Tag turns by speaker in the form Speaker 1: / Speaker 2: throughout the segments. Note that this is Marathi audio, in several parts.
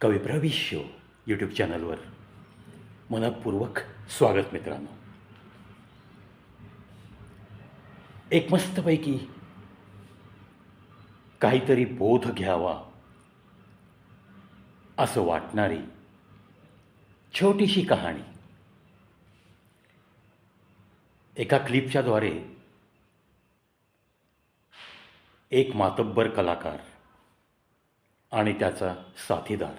Speaker 1: कविप्रविश्य यूट्यूब चॅनलवर मनपूर्वक स्वागत मित्रांनो. एक मस्तपैकी काहीतरी बोध घ्यावा असं वाटणारी छोटीशी कहाणी. एका क्लिपच्याद्वारे एक मातब्बर कलाकार आणि त्याचा साथीदार.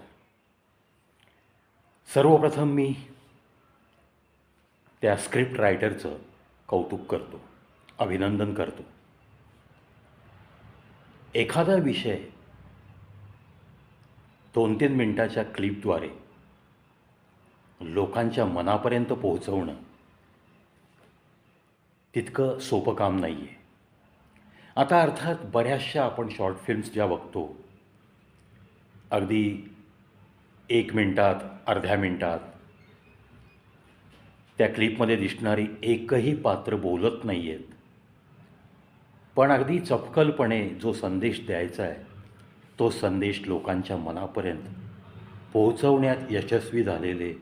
Speaker 1: सर्वप्रथम मी त्या स्क्रिप्ट रायटरचं कौतुक करतो अभिनंदन करतो. एखादा विषय दोन तीन मिनटाच्या क्लिपद्वारे लोकांच्या मनापर्यंत पोहोचवणं तितकं सोपं काम नाही आहे आता अर्थात बऱ्याचशा आपण शॉर्ट फिल्म्स ज्या बघतो अगदी एक मिनटात अर्ध्या मिनटात. त्या क्लिपमध्ये दिसणारी एकही पात्र बोलत नाही आहेत पण अगदी चपकलपणे जो संदेश द्यायचा आहे तो संदेश लोकांच्या मनापर्यंत पोहोचवण्यात यशस्वी झालेले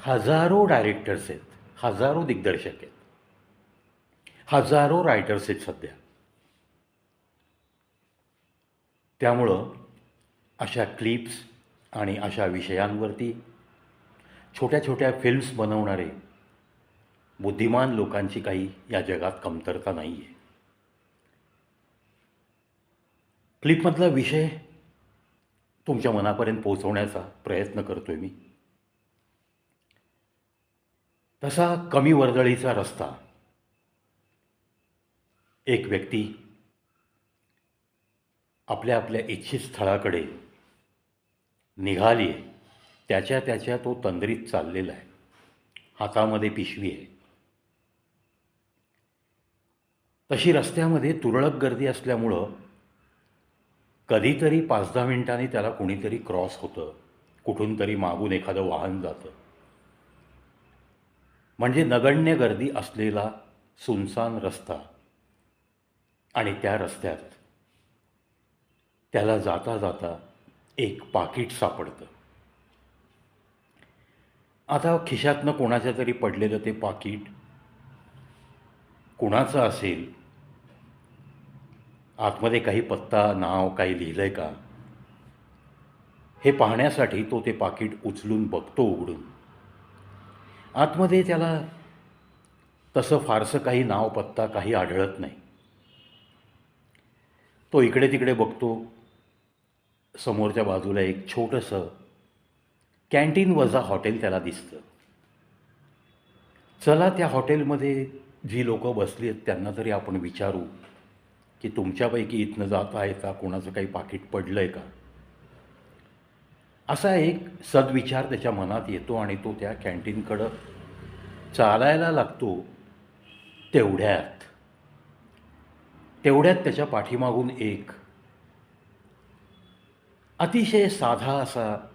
Speaker 1: हजारो डायरेक्टर्स आहेत हजारो दिग्दर्शक आहेत हजारो रायटर्स आहेत सध्या. त्यामुळं अशा क्लिप्स आणि अशा विषयांवरती छोट्या छोट्या फिल्म्स बनवणारे बुद्धिमान लोकांची काही या जगात कमतरता नाही आहे क्लिपमधला विषय तुमच्या मनापर्यंत पोहोचवण्याचा प्रयत्न करतो आहे मी. तसा कमी वर्दळीचा रस्ता एक व्यक्ती आपल्या आपल्या इच्छित स्थळाकडे निघाली आहे त्याच्या त्याच्या तो तंद्रीत चाललेला आहे. हातामध्ये पिशवी आहे. तशी रस्त्यामध्ये तुरळक गर्दी असल्यामुळं कधीतरी पाच दहा मिनिटांनी त्याला कुणीतरी क्रॉस होतं. कुठून तरी मागून एखादं वाहन जातं. म्हणजे नगण्य गर्दी असलेला सुनसान रस्ता आणि त्या रस्त्यात त्याला जाता जाता एक पाकिट सापडतं. आता खिशातनं कोणाच्या तरी पडलेलं ते पाकिट कुणाचं असेल? आतमध्ये काही पत्ता नाव काही लिहिलं आहे का? हे पाहण्यासाठी तो ते पाकिट उचलून बघतो उघडून. आतमध्ये त्याला तसं फारसं काही नाव पत्ता काही आढळत नाही. तो इकडे तिकडे बघतो. समोरच्या बाजूला एक छोटंसं कॅन्टीन वजा हॉटेल त्याला दिसतं. चला त्या हॉटेलमध्ये जी लोकं बसली आहेत त्यांना तरी आपण विचारू की तुमच्यापैकी इथनं जात आहे का? कोणाचं काही पाकिट पडलं आहे का? असा एक सद्विचार त्याच्या मनात येतो आणि तो त्या कॅन्टीनकडं चालायला लागतो तेवढ्यात. तेवढ्यात त्याच्या पाठीमागून एक अतिशय साधा असा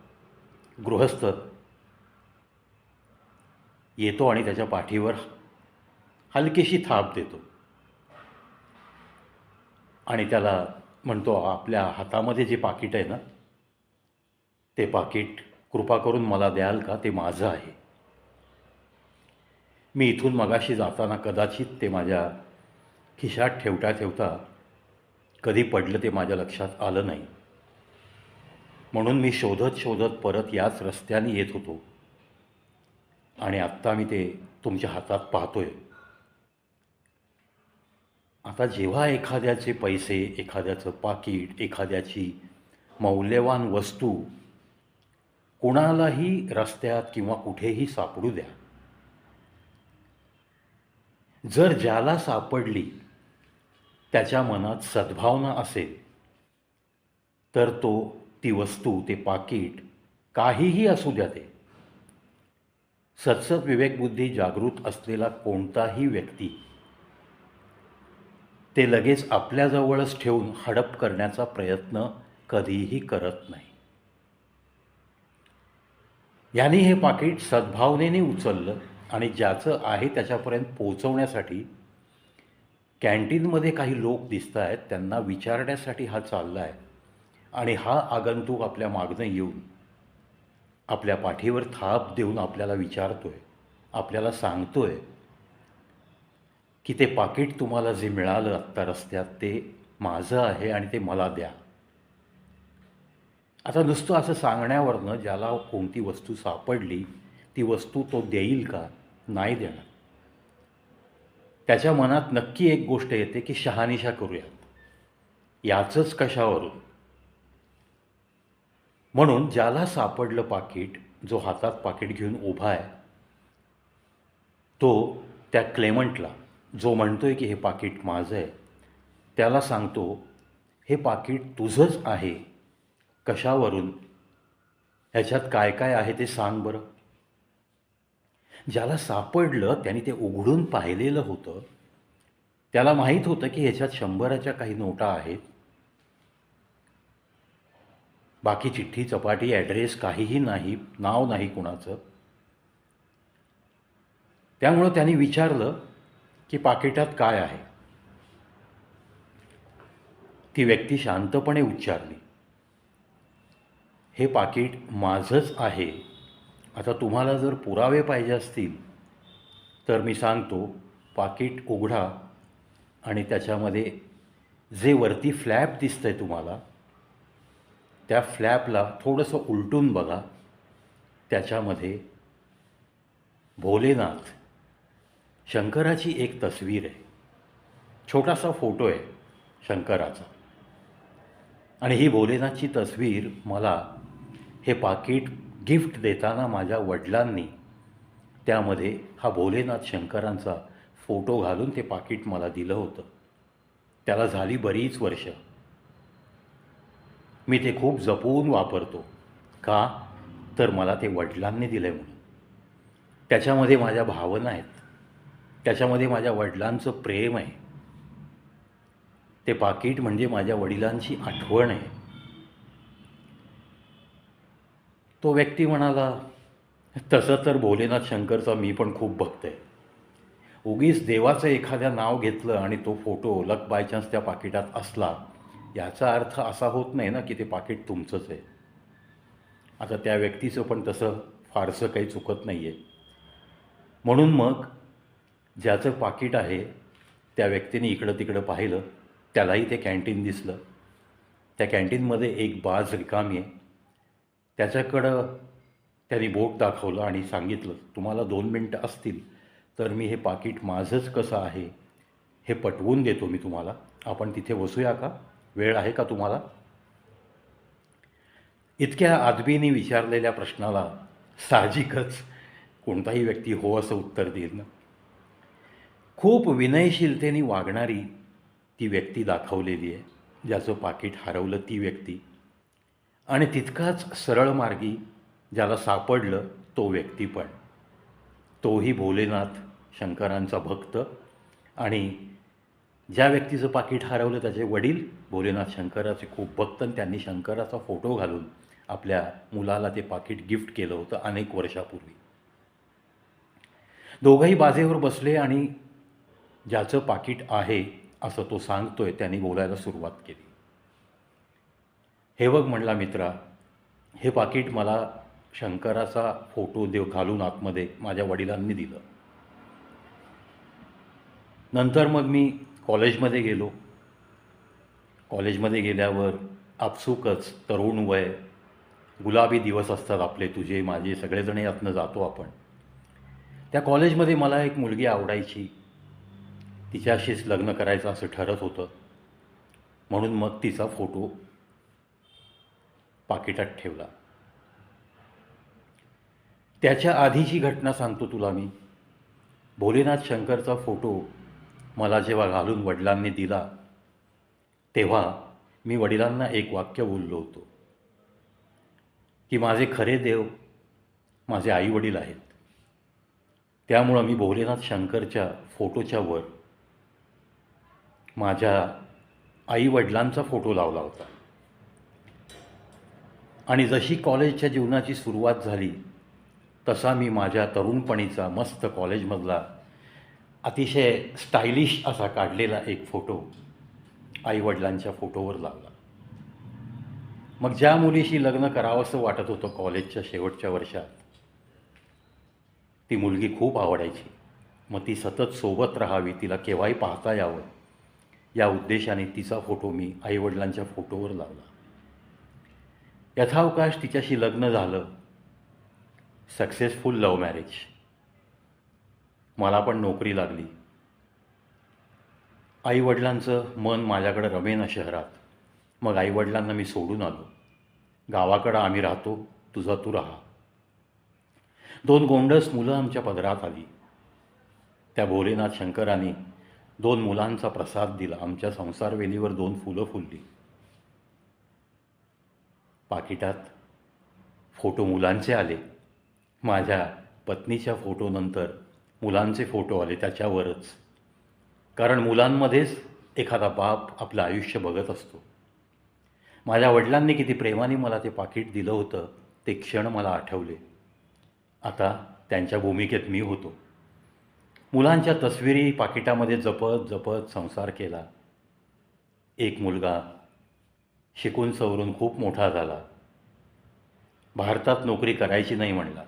Speaker 1: गृहस्थ येतो आणि त्याच्या पाठीवर हलकीशी थाप देतो. आणि त्याला म्हणतो आपल्या हातामध्ये जे पाकिट आहे ना ते पाकिट कृपा करून मला द्याल का? ते माझं आहे. मी इथून मगाशी जाताना कदाचित ते माझ्या खिशात ठेवता ठेवता कधी पडलं ते माझ्या लक्षात आलं नाही. म्हणून मी शोधत शोधत परत याच रस्त्याने येत होतो. आणि आत्ता मी ते तुमच्या हातात पाहतोय. आता जेव्हा एखाद्याचे पैसे एखाद्याचं पाकिट एखाद्याची मौल्यवान वस्तू कुणालाही रस्त्यात किंवा कुठेही सापडू द्या. जर ज्याला सापडली त्याच्या मनात सद्भावना असेल तर तो ती वस्तू ते पाकिट काहीही असू द्या ते. सतसत विवेकबुद्धी जागृत असलेला कोणताही व्यक्ती ते लगेच आपल्याजवळच ठेवून हडप करण्याचा प्रयत्न कधीही करत नाही. यांनी हे पाकिट सद्भावनेने उचललं आणि ज्याचं आहे त्याच्यापर्यंत पोहोचवण्यासाठी कॅन्टीनमध्ये काही लोक दिसत आहेत त्यांना विचारण्यासाठी हा चालला आहे आणि हा आगंतुक आपल्या मागणं येऊन आपल्या पाठीवर थाप देऊन आपल्याला विचारतो आहे आपल्याला सांगतो आहे की ते पाकिट तुम्हाला जे मिळालं आत्ता रस्त्यात ते माझं आहे आणि ते मला द्या. आता नुसतं असं सांगण्यावरनं ज्याला कोणती वस्तू सापडली ती वस्तू तो देईल का? नाही देणार. त्याच्या मनात नक्की एक गोष्ट येते की शहानिशा करूयात. याचंच कशावरून? म्हणून ज्याला सापडलं पाकिट जो हातात पाकिट घेऊन उभा आहे तो त्या क्लेमंटला जो म्हणतो आहे की हे पाकिट माझं आहे त्याला सांगतो हे पाकिट तुझंच आहे. कशावरून? ह्याच्यात काय काय आहे ते सांग बरं. ज्याला सापडलं त्याने ते उघडून पाहिलेलं होतं त्याला माहीत होतं की ह्याच्यात शंभराच्या काही नोटा आहेत बाकी चिठ्ठी चपाटी ॲड्रेस काहीही नाही नाव नाही कुणाचं. त्यामुळं त्यांनी विचारलं की पाकिटात काय आहे? ती व्यक्ती शांतपणे उच्चारली हे पाकिट माझंच आहे. आता तुम्हाला जर पुरावे पाहिजे असतील तर मी सांगतो पाकिट उघडा आणि त्याच्यामध्ये जे वरती फ्लॅप दिसतं आहे तुम्हाला त्या फ्लॅपला थोडंसं उलटून बघा. त्याच्यामध्ये भोलेनाथ. शंकराची एक तस्वीर आहे. छोटासा फोटो आहे शंकराचा. आणि ही भोलेनाथची तस्वीर मला हे पाकिट गिफ्ट देताना माझ्या वडिलांनी त्यामध्ये हा भोलेनाथ शंकरांचा फोटो घालून ते पाकिट मला दिलं होतं. त्याला झाली बरीच वर्ष. मी ते खूप जपून वापरतो. का? तर मला ते वडिलांनी दिलं आहे म्हणून. त्याच्यामध्ये माझ्या भावना आहेत. त्याच्यामध्ये माझ्या वडिलांचं प्रेम आहे. ते पाकिट म्हणजे माझ्या वडिलांची आठवण आहे. तो व्यक्ती म्हणाला तसं तर भोलेनाथ शंकरचा मी पण खूप भक्त आहे उगीच देवाचं एखाद्या नाव घेतलं आणि तो फोटो लक बाय चान्स त्या पाकिटात असला याचा अर्थ असा होत नाही ना की ते पाकिट तुमचंच आहे. आता त्या व्यक्तीचं पण तसं फारसं काही चुकत नाही आहे म्हणून मग ज्याचं पाकिट आहे त्या व्यक्तीने इकडं तिकडं पाहिलं त्यालाही ते कॅन्टीन दिसलं. त्या कॅन्टीनमध्ये एक बाज रिकामी आहे. त्याच्याकडं त्यांनी बोट दाखवलं आणि सांगितलं तुम्हाला दोन मिनटं असतील तर मी हे पाकिट माझंच कसं आहे हे पटवून देतो मी तुम्हाला. आपण तिथे बसूया का? वेळ आहे का तुम्हाला? इतक्या आदबीने विचारलेल्या प्रश्नाला साहजिकच कोणताही व्यक्ती हो असं उत्तर देईल ना खूप विनयशीलतेने वागणारी ती व्यक्ती दाखवलेली आहे ज्याचं पाकिट हरवलं ती व्यक्ती. आणि तितकाच सरळ मार्गी ज्याला सापडलं तो व्यक्ती पण. तोही भोलेनाथ शंकरांचा भक्त आणि ज्या व्यक्तीचं पाकिट हरवलं त्याचे वडील भोलेनाथ शंकराचे खूप भक्त आणि त्यांनी शंकराचा फोटो घालून आपल्या मुलाला ते पाकिट गिफ्ट केलं होतं अनेक वर्षापूर्वी. दोघंही बाजेवर बसले आणि ज्याचं पाकिट आहे असं तो सांगतोय त्यांनी बोलायला सुरुवात केली. हे बघ म्हणला मित्रा हे पाकिट मला शंकराचा फोटो देव घालून आतमध्ये माझ्या वडिलांनी दिलं. नंतर मग मी कॉलेजमध्ये गेलो. कॉलेजमध्ये गेल्यावर आपसुकच तरुण वय गुलाबी दिवस असतात आपले तुझे माझे सगळेजण यातनं जातो आपण. त्या कॉलेजमध्ये मला एक मुलगी आवडायची. तिच्याशीच लग्न करायचं असं ठरत होतं. म्हणून मग तिचा फोटो पाकिटात ठेवला. त्याच्या आधीची घटना सांगतो तुला मी. भोलेनाथ शंकरचा फोटो मला जेव्हा घालून वडिलांनी दिला तेव्हा मी वडिलांना एक वाक्य बोललो होतो की माझे खरे देव माझे आईवडील आहेत. त्यामुळं मी भोलेनाथ शंकरच्या फोटोच्या वर माझ्या आईवडिलांचा फोटो लावला होता. आणि जशी कॉलेजच्या जीवनाची सुरुवात झाली तसा मी माझ्या तरुणपणीचा मस्त कॉलेजमधला अतिशय स्टायलिश असा काढलेला एक फोटो आईवडिलांच्या फोटोवर लावला मग ज्या मुलीशी लग्न करावंसं वाटत होतं कॉलेजच्या शेवटच्या वर्षात ती मुलगी खूप आवडायची. मग ती सतत सोबत राहावी तिला केव्हाही पाहता यावं या उद्देशाने तिचा फोटो मी आईवडिलांच्या फोटोवर लावला यथावकाश तिच्याशी लग्न झालं. सक्सेसफुल लव्ह मॅरेज मला पण नोकरी लागली. आईवडिलांचं मन माझ्याकडं रमेना शहरात. मग आईवडिलांना मी सोडून आलो. गावाकडं आम्ही राहतो तुझा तू राहा. दोन गोंडस मुलं आमच्या पदरात आली. त्या भोलेनाथ शंकराने दोन मुलांचा प्रसाद दिला. आमच्या संसारवेलीवर दोन फुलं फुलली. पाकिटात फोटो मुलांचे आले. माझ्या पत्नीच्या फोटोनंतर मुलांचे फोटो आले त्याच्यावरच. कारण मुलांमध्येच एखादा बाप आपलं आयुष्य बघत असतो. माझ्या वडिलांनी किती प्रेमाने मला ते पाकिट दिलं होतं ते क्षण मला आठवले. आता त्यांच्या भूमिकेत मी होतो. मुलांच्या तस्विरी पाकिटामध्ये जपत जपत संसार केला. एक मुलगा शिकून सवरून खूप मोठा झाला. भारतात नोकरी करायची नाही म्हणला.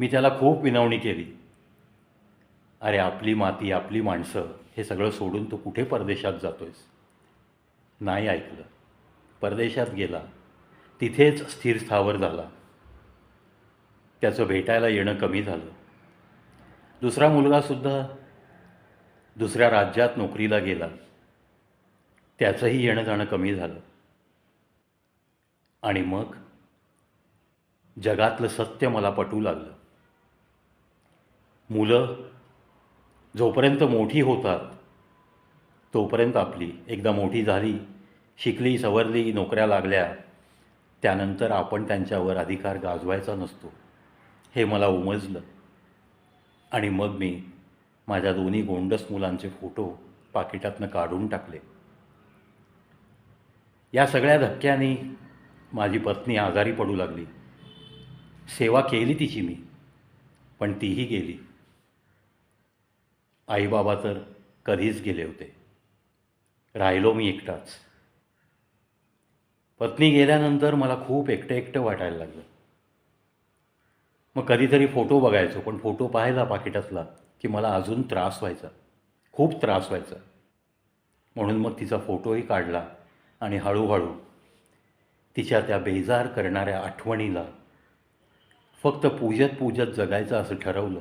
Speaker 1: मी त्याला खूप विनवणी केली. अरे आपली माती आपली माणसं हे सगळं सोडून तू कुठे परदेशात जातोयस? नाही ऐकलं. परदेशात गेला. तिथेच स्थिर स्थावर झाला. त्याचं भेटायला येणं कमी झालं. दुसरा मुलगासुद्धा दुसऱ्या राज्यात नोकरीला गेला. त्याचंही येणं जाणं कमी झालं. आणि मग? जगातलं सत्य मला पटू लागलं. मुलं जोपर्यंत मोठी होतात तोपर्यंत आपली एकदा मोठी झाली शिकली सवरली नोकऱ्या लागल्या त्यानंतर आपण त्यांच्यावर अधिकार गाजवायचा नसतो. हे मला उमजलं. आणि मग मी माझ्या दोन्ही गोंडस मुलांचे फोटो पाकिटातनं काढून टाकले. या सगळ्या धक्क्याने माझी पत्नी आजारी पडू लागली. सेवा केली तिची मी पण तीही गेली. आईबाबा तर कधीच गेले होते. राहिलो मी एकटाच. पत्नी गेल्यानंतर मला खूप एकटं एकटं वाटायला लागलं. मग कधीतरी फोटो बघायचो पण फोटो पाहायला पाकिटातला की मला अजून त्रास व्हायचा. खूप त्रास व्हायचा. म्हणून मग तिचा फोटोही काढला आणि हळूहळू तिच्या त्या बेजार करणाऱ्या आठवणीला फक्त पूजत पूजत जगायचं असं ठरवलं.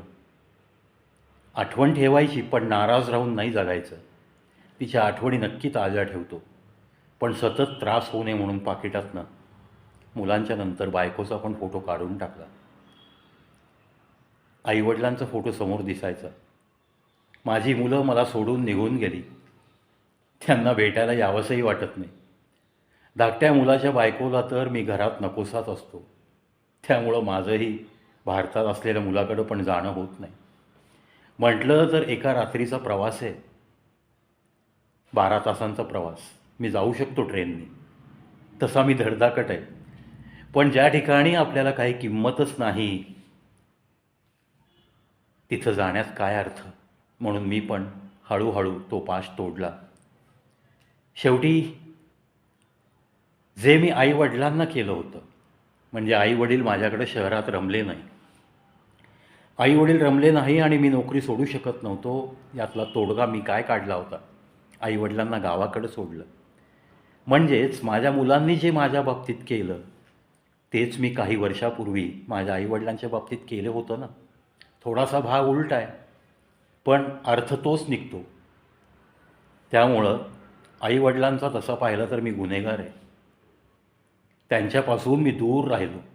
Speaker 1: आठवण ठेवायची पण नाराज राहून नाही जगायचं. तिच्या आठवणी नक्की ताज्या ठेवतो. पण सतत त्रास होऊ नये म्हणून पाकिटातनं. मुलांच्या नंतर बायकोचा पण फोटो काढून टाकला. आईवडिलांचा फोटो समोर दिसायचा. माझी मुलं मला सोडून निघून गेली. त्यांना भेटायला यावंसंही वाटत नाही. धाकट्या मुलाच्या बायकोला तर मी घरात नकोसाच असतो. त्यामुळं माझंही भारतात असलेल्या मुलाकडं पण जाणं होत नाही. म्हटलं तर एका रात्रीचा प्रवास आहे बारा तासांचा प्रवास मी जाऊ शकतो ट्रेनने. तसा मी धडधाकट आहे. पण ज्या ठिकाणी आपल्याला काही किंमतच नाही तिथं जाण्यात काय अर्थ? म्हणून मी पण हळूहळू तो पाश तोडला. शेवटी जे मी आईवडिलांना केलं होतं म्हणजे आईवडील माझ्याकडे शहरात रमले नाही आईवडील रमले नाही आणि मी नोकरी सोडू शकत नव्हतो यातला तोडगा मी काय काढला होता? आईवडिलांना गावाकडं सोडलं. म्हणजेच माझ्या मुलांनी जे माझ्या बाबतीत केलं तेच मी काही वर्षापूर्वी माझ्या आईवडिलांच्या बाबतीत केलं होतं ना? थोडासा भाग उलट आहे पण अर्थ तोच निघतो. त्यामुळं आईवडिलांचा तसा पाहिलं तर मी गुन्हेगार आहे. त्यांच्यापासून मी दूर राहिलो.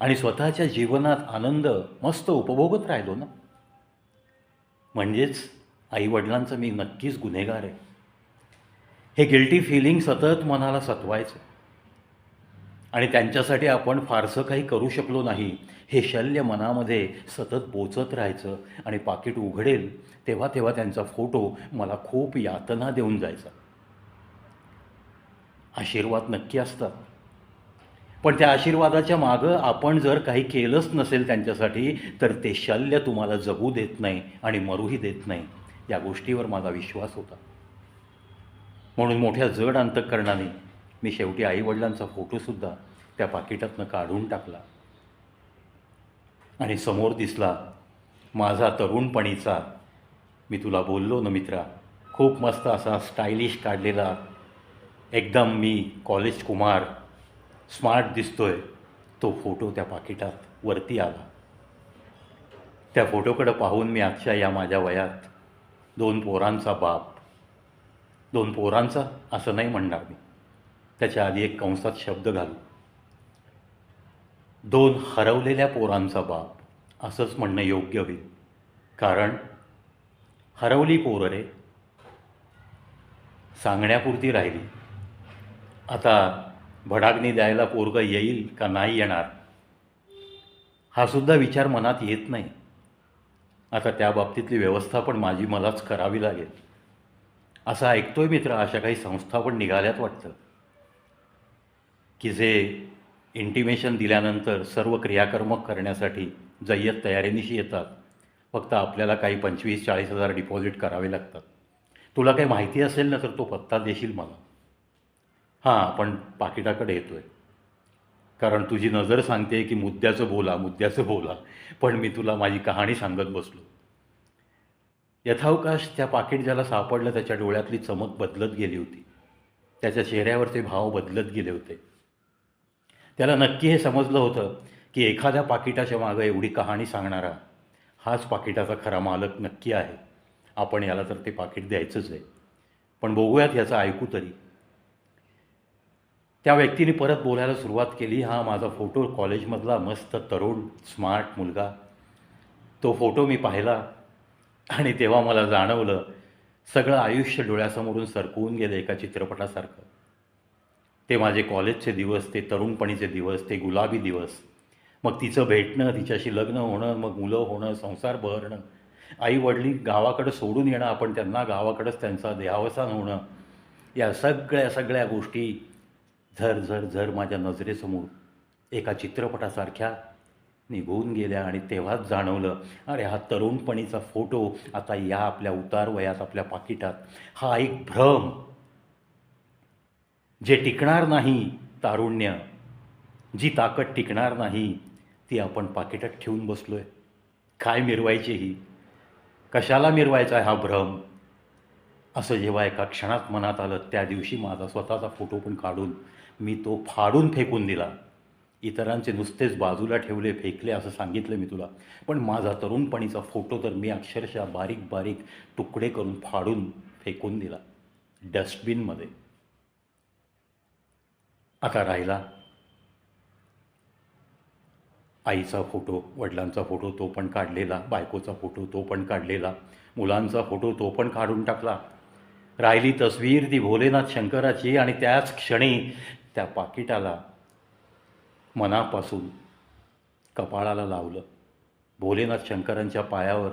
Speaker 1: आणि स्वतःच्या जीवनात आनंद मस्त उपभोगत राहिलो ना? म्हणजेच आईवडिलांचं मी नक्कीच गुन्हेगार आहे. हे गिल्टी फिलिंग सतत मनाला सतवायचं. आणि त्यांच्यासाठी आपण फारसं काही करू शकलो नाही. हे शल्य मनामध्ये सतत बोचत राहायचं आणि पाकिट उघडेल तेव्हा तेव्हा त्यांचा फोटो मला खूप यातना देऊन जायचा. आशीर्वाद नक्की असतात. पण त्या आशीर्वादाच्या मागं आपण जर काही केलंच नसेल त्यांच्यासाठी तर ते शल्य तुम्हाला जगू देत नाही आणि मरूही देत नाही. या गोष्टीवर माझा विश्वास होता. म्हणून मोठ्या जड अंतकरणाने मी शेवटी आईवडिलांचा फोटोसुद्धा त्या पाकिटातनं काढून टाकला. आणि समोर दिसला माझा तरुणपणीचा मी तुला बोललो ना मित्रा खूप मस्त असा स्टायलिश काढलेला एकदम मी कॉलेज कुमार स्मार्ट दिसतोय तो फोटो त्या पाकिटात वरती आला. त्या फोटोकडं पाहून मी आजच्या या माझ्या वयात दोन पोरांचा बाप दोन पोरांचा असं नाही म्हणणार मी. त्याच्या आधी एक कंसात शब्द घालू. दोन हरवलेल्या पोरांचा बाप असंच म्हणणं योग्य होईल. कारण हरवली पोरं रे सांगण्यापुरती राहिली. आता भडागणी द्यायला पोरग येईल का नाही येणार? हा सुद्धा विचार मनात येत नाही. आता त्या बाबतीतली व्यवस्था पण माझी मलाच करावी लागेल. असं ऐकतोय मित्र अशा काही संस्था पण निघाल्यात वाटतं. की जे इंटिमेशन दिल्यानंतर सर्व क्रियाकर्मक करण्यासाठी जय्यत तयारीनिशी येतात. फक्त आपल्याला काही पंचवीस चाळीस हजार डिपॉझिट करावे लागतात. तुला काही माहिती असेल ना तर तो पत्ता देशील मला. हां आपण पाकिटाकडे येतो आहे कारण तुझी नजर सांगते की मुद्द्याचं बोला मुद्द्याचं बोला पण मी तुला माझी कहाणी सांगत बसलो. यथावकाश त्या पाकिट ज्याला सापडलं त्याच्या डोळ्यातली चमक बदलत गेली होती. त्याच्या चेहऱ्यावरचे भाव बदलत गेले होते. त्याला नक्की हे समजलं होतं की एखाद्या पाकिटाच्या मागं एवढी कहाणी सांगणारा हाच पाकिटाचा खरा मालक नक्की आहे. आपण याला तर ते पाकिट द्यायचंच आहे. पण बघूयात याचं ऐकू तरी. त्या व्यक्तीने परत बोलायला सुरुवात केली. हा माझा फोटो कॉलेजमधला मस्त तरुण स्मार्ट मुलगा. तो फोटो मी पाहिला आणि तेव्हा मला जाणवलं सगळं आयुष्य डोळ्यासमोरून सरकवून गेलं एका चित्रपटासारखं. ते माझे कॉलेजचे दिवस ते तरुणपणीचे दिवस ते गुलाबी दिवस. मग तिचं भेटणं तिच्याशी लग्न होणं मग मुलं होणं संसार बहरणं. आई वडील गावाकडं सोडून येणं आपण त्यांना गावाकडंच त्यांचा देहावसान होणं. या सगळ्या सगळ्या गोष्टी झर झर झर माझ्या नजरेसमोर एका चित्रपटासारख्या निघून गेल्या आणि तेव्हाच जाणवलं अरे हा तरुणपणीचा फोटो आता या आपल्या उतार वयात आपल्या पाकिटात. हा एक भ्रम जे टिकणार नाही तारुण्य जी ताकद टिकणार नाही ती आपण पाकिटात ठेवून बसलो आहे काय मिरवायची ही? कशाला मिरवायचा आहे हा भ्रम? असं जेव्हा एका क्षणात मनात आलं त्या दिवशी माझा स्वतःचा फोटो पण काढून मी तो फाडून फेकून दिला. इतरांचे नुसतेच बाजूला ठेवले फेकले असं सांगितलं मी तुला. पण माझा तरुणपणीचा फोटो तर मी अक्षरशः बारीक बारीक तुकडे करून फाडून फेकून दिला. डस्टबिनमध्ये आता राहिला. आईचा फोटो वडिलांचा फोटो तो पण काढलेला बायकोचा फोटो तो पण काढलेला मुलांचा फोटो तो पण काढून टाकला. राहिली तस्वीर ती भोलेनाथ शंकराची आणि त्याच क्षणी त्या पाकिटाला मनापासून कपाळाला लावलं. भोलेनाथ शंकरांच्या पायावर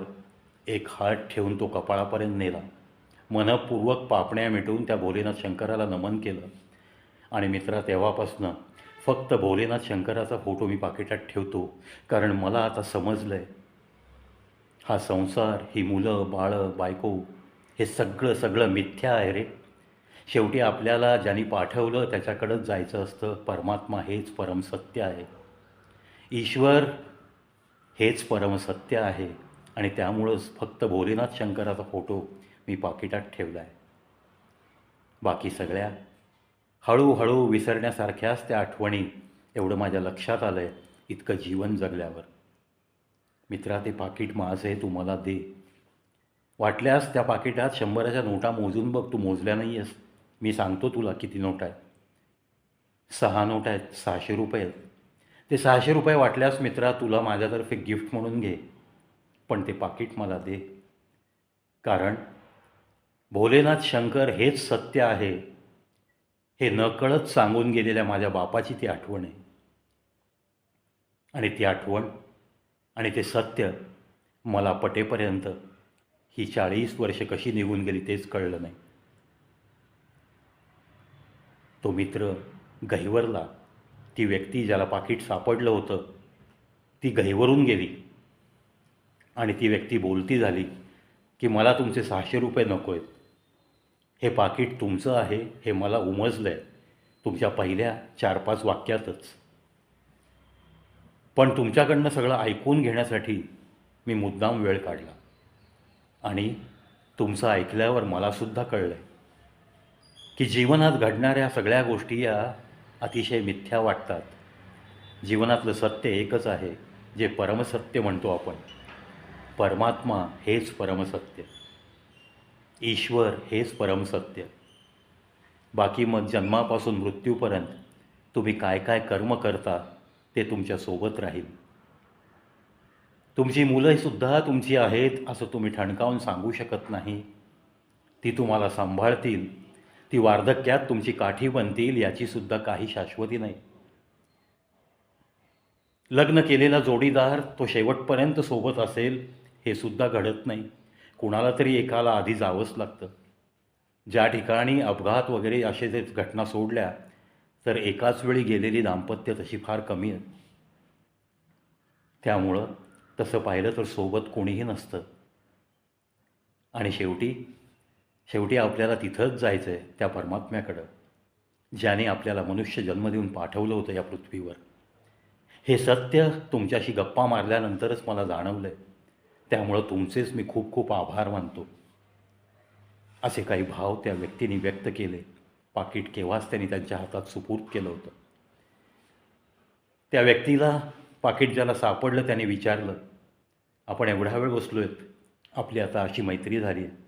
Speaker 1: एक हात ठेवून तो कपाळापर्यंत नेला. मनपूर्वक पापण्या मिटवून त्या भोलेनाथ शंकराला नमन केलं. आणि मित्रा तेव्हापासनं फक्त भोलेनाथ शंकराचा फोटो मी पाकिटात ठेवतो. कारण मला आता समजलं आहे हा संसार ही मुलं बाळं बायको हे सगळं सगळं मिथ्या आहे रे. शेवटी आपल्याला ज्यांनी पाठवलं त्याच्याकडंच जायचं असतं. परमात्मा हेच परमसत्य आहे. ईश्वर हेच परमसत्य आहे. आणि त्यामुळंच फक्त भोलेनाथ शंकराचा फोटो मी पाकिटात ठेवला आहे बाकी सगळ्या हळूहळू विसरण्यासारख्याच त्या आठवणी एवढं माझ्या लक्षात आलं आहे इतकं जीवन जगल्यावर. मित्रा ते पाकिट माझं आहे तू मला दे. वाटल्यास त्या पाकिटात शंभराच्या नोटा मोजून बघ तू मोजल्या नाही आहेस मी सांगतो तुला किती नोट आहेत. सहा नोट आहेत सहाशे रुपये आहेत. ते सहाशे रुपये वाटल्यास मित्रा तुला माझ्यातर्फे गिफ्ट म्हणून घे. पण ते पाकिट मला दे. कारण भोलेनाथ शंकर हेच सत्य आहे. हे नकळत सांगून गेलेल्या माझ्या बापाची ती आठवण आहे. आणि ती आठवण आणि ते सत्य मला पटेपर्यंत ही चाळीस वर्ष कशी निघून गेली तेच कळलं नाही. तो मित्र गहिवरला ती व्यक्ती ज्याला पाकिट सापडलं होतं ती गहिवरून गेली. आणि ती व्यक्ती बोलती झाली की मला तुमचे सहाशे रुपये नको आहेत हे पाकिट तुमचं आहे हे मला उमजलं आहे तुमच्या पहिल्या चार पाच वाक्यातच. पण तुमच्याकडनं सगळं ऐकून घेण्यासाठी मी मुद्दाम वेळ काढला. आणि तुमचं ऐकल्यावर मलासुद्धा कळलं आहे की जीवनात घडणाऱ्या सगळ्या गोष्टी या अतिशय मिथ्या वाटतात. जीवनातलं सत्य एकच आहे जे परमसत्य म्हणतो आपण. परमात्मा हेच परमसत्य. ईश्वर हेच परमसत्य. बाकी मग जन्मापासून मृत्यूपर्यंत तुम्ही काय काय कर्म करता ते तुमच्यासोबत राहील. तुमची मुलंसुद्धा तुमची आहेत असं तुम्ही ठणकावून सांगू शकत नाही. ती तुम्हाला सांभाळतील. ती वार्धक्यात तुमची काठी बनतील याचीसुद्धा काही शाश्वती नाही. लग्न केलेला जोडीदार तो शेवटपर्यंत सोबत असेल हे सुद्धा घडत नाही. कुणाला तरी एकाला आधी जावंच लागतं. ज्या ठिकाणी अपघात वगैरे असे जे घटना सोडल्या तर एकाच वेळी गेलेली दाम्पत्य तशी फार कमी आहेत त्यामुळं तसं पाहिलं तर सोबत कोणीही नसतं. आणि शेवटी शेवटी आपल्याला तिथंच जायचं आहे त्या परमात्म्याकडं ज्याने आपल्याला मनुष्य जन्म देऊन पाठवलं होतं या पृथ्वीवर. हे सत्य तुमच्याशी गप्पा मारल्यानंतरच मला जाणवलं आहे त्यामुळं तुमचेच मी खूप खूप आभार मानतो. असे काही भाव त्या व्यक्तीने व्यक्त केले. पाकिट केव्हाच त्यांनी त्यांच्या हातात सुपूर्द केलं होतं. त्या व्यक्तीला पाकिट ज्याला सापडलं त्याने विचारलं आपण एवढा वेळ बसलो आहेत आपली आता अशी मैत्री झाली आहे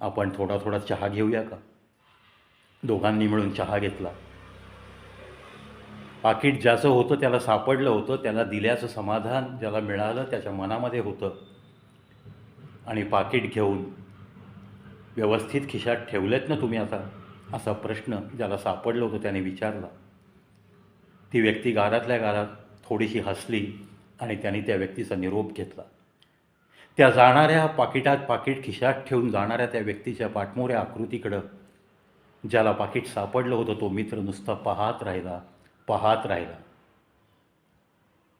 Speaker 1: आपण थोडा थोडा चहा घेऊया का? दोघांनी मिळून चहा घेतला. पाकिट ज्याचं होतं त्याला सापडलं होतं त्याला दिल्याचं समाधान ज्याला मिळालं त्याच्या मनामध्ये होतं. आणि पाकिट घेऊन व्यवस्थित खिशात ठेवलेत ना तुम्ही आता? असा प्रश्न ज्याला सापडलं होतं त्याने विचारला. ती व्यक्ती गारातल्या गारात थोडीशी हसली आणि त्याने त्या व्यक्तीचा निरोप घेतला. त्या जाणाऱ्या पाकिटात पाकिट खिशात ठेवून जाणाऱ्या त्या व्यक्तीच्या पाठमोऱ्या आकृतीकडं. ज्याला पाकिट सापडलं होतं तो मित्र नुसता पाहत राहिला पाहत राहिला.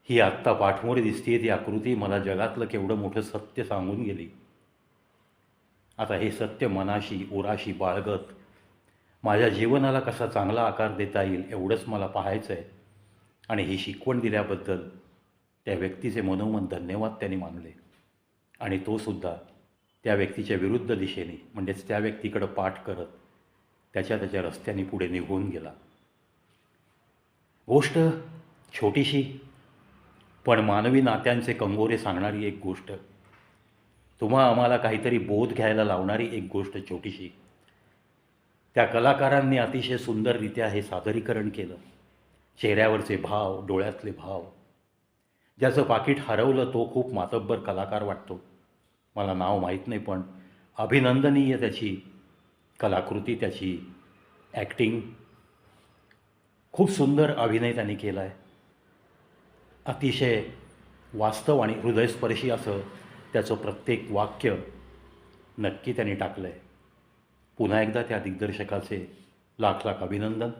Speaker 1: ही आत्ता पाठमोरी दिसतीये ती आकृती मला जगातलं केवढं मोठं सत्य सांगून गेली. आता हे सत्य मनाशी उराशी बाळगत माझ्या जीवनाला कसा चांगला आकार देता येईल एवढंच मला पाहायचं आहे आणि ही शिकवण दिल्याबद्दल त्या व्यक्तीचे मनोमन धन्यवाद त्यांनी मानले. आणि तो सुद्धा त्या व्यक्तीच्या विरुद्ध दिशेने म्हणजेच त्या व्यक्तीकडं पाठ करत त्याच्या त्याच्या रस्त्याने पुढे निघून गेला. गोष्ट छोटीशी पण मानवी नात्यांचे कंगोरे सांगणारी एक गोष्ट. तुम्हा आम्हाला काहीतरी बोध घ्यायला लावणारी एक गोष्ट छोटीशी. त्या कलाकारांनी अतिशय सुंदररित्या हे सादरीकरण केलं. चेहऱ्यावरचे भाव डोळ्यातले भाव. ज्याचं पाकिट हरवलं तो खूप मातब्बर कलाकार वाटतो. मला नाव माहीत नाही पण अभिनंदनीय त्याची कलाकृती त्याची ॲक्टिंग खूप सुंदर अभिनय त्यांनी केला आहे अतिशय वास्तव आणि हृदयस्पर्शी असं त्याचं प्रत्येक वाक्य नक्की त्यांनी टाकलं आहे पुन्हा एकदा त्या दिग्दर्शकाचे लाख लाख अभिनंदन.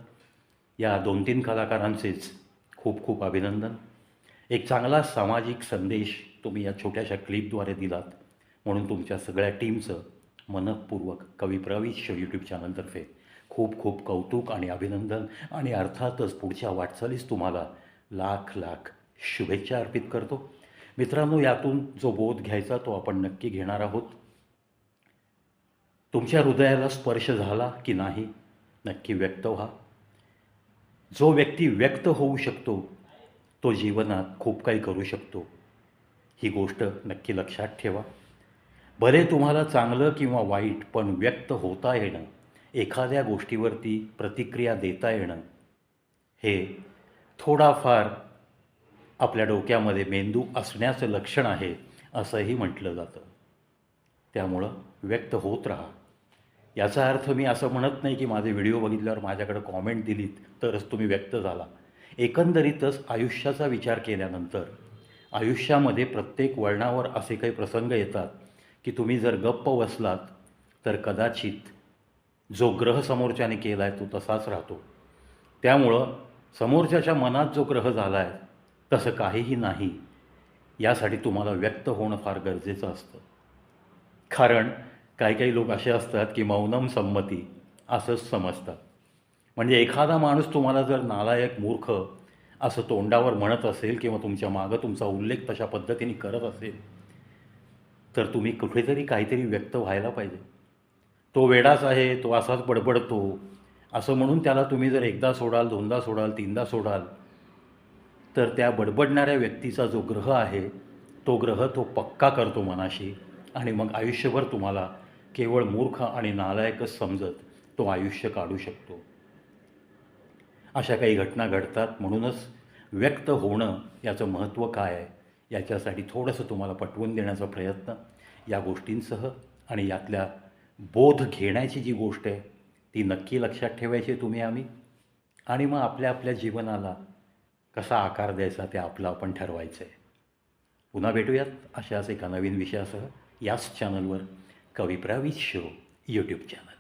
Speaker 1: या दोन तीन कलाकारांचेच खूप खूप अभिनंदन. एक चांगला सामाजिक संदेश तुम्ही या छोट्याशा क्लिपद्वारे दिलात. म्हणून तुमच्या सगळ्या टीमचं मनपूर्वक कवी प्रविश यूट्यूब चॅनलतर्फे खूप खूप कौतुक आणि अभिनंदन. आणि अर्थातच पुढच्या वाटचालीस तुम्हाला लाख लाख शुभेच्छा अर्पित करतो. मित्रांनो यातून जो बोध घ्यायचा तो आपण नक्की घेणार आहोत. तुमच्या हृदयाला स्पर्श झाला की नाही नक्की व्यक्त व्हा. जो व्यक्ती व्यक्त होऊ शकतो तो जीवनात खूप काही करू शकतो. ही गोष्ट नक्की लक्षात ठेवा. भले तुम्हाला चांगलं किंवा वाईट पण व्यक्त होता येणं एखाद्या गोष्टीवरती प्रतिक्रिया देता येणं हे थोडाफार आपल्या डोक्यामध्ये मेंदू असण्याचं लक्षण आहे असंही म्हटलं जातं. त्यामुळं व्यक्त होत राहा. याचा अर्थ मी असं म्हणत नाही की माझे व्हिडिओ बघितल्यावर माझ्याकडे कॉमेंट दिलीत तरच तुम्ही व्यक्त झाला. एकंदरीतच आयुष्याचा विचार केल्यानंतर आयुष्यामध्ये प्रत्येक वळणावर असे काही प्रसंग येतात की तुम्ही जर गप्प बसलात तर कदाचित जो ग्रह समोरच्याने केला आहे तो तसाच राहतो. त्यामुळं समोरच्याच्या मनात जो ग्रह झाला आहे तसं काहीही नाही. यासाठी तुम्हाला व्यक्त होणं फार गरजेचं असतं. कारण काही काही लोक असे असतात की मौनम संमती असंच समजतात. म्हणजे एखादा माणूस तुम्हाला जर नालायक मूर्ख असं तोंडावर म्हणत असेल किंवा तुमच्या मागं तुमचा उल्लेख तशा पद्धतीने करत असेल तर तुम्ही कुठेतरी काहीतरी व्यक्त व्हायला पाहिजे. तो वेडाच आहे तो असाच बडबडतो. असं म्हणून त्याला तुम्ही जर एकदा सोडाल दोनदा सोडाल तीनदा सोडाल तर त्या बडबडणाऱ्या व्यक्तीचा जो ग्रह आहे तो ग्रह तो पक्का करतो मनाशी आणि मग आयुष्यभर तुम्हाला केवळ मूर्ख आणि नालायकच समजत तो आयुष्य काढू शकतो. अशा काही घटना घडतात म्हणूनच व्यक्त होणं याचं महत्त्व काय आहे? याच्यासाठी थोडंसं तुम्हाला पटवून देण्याचा प्रयत्न या गोष्टींसह आणि यातल्या बोध घेण्याची जी गोष्ट आहे ती नक्की लक्षात ठेवायची आहे तुम्ही आम्ही. आणि मग आपल्या आपल्या जीवनाला कसा आकार द्यायचा ते आपलं आपण ठरवायचं आहे पुन्हा भेटूयात अशाच एका नवीन विषयासह याच चॅनलवर कविप्रा शो यूट्यूब चॅनल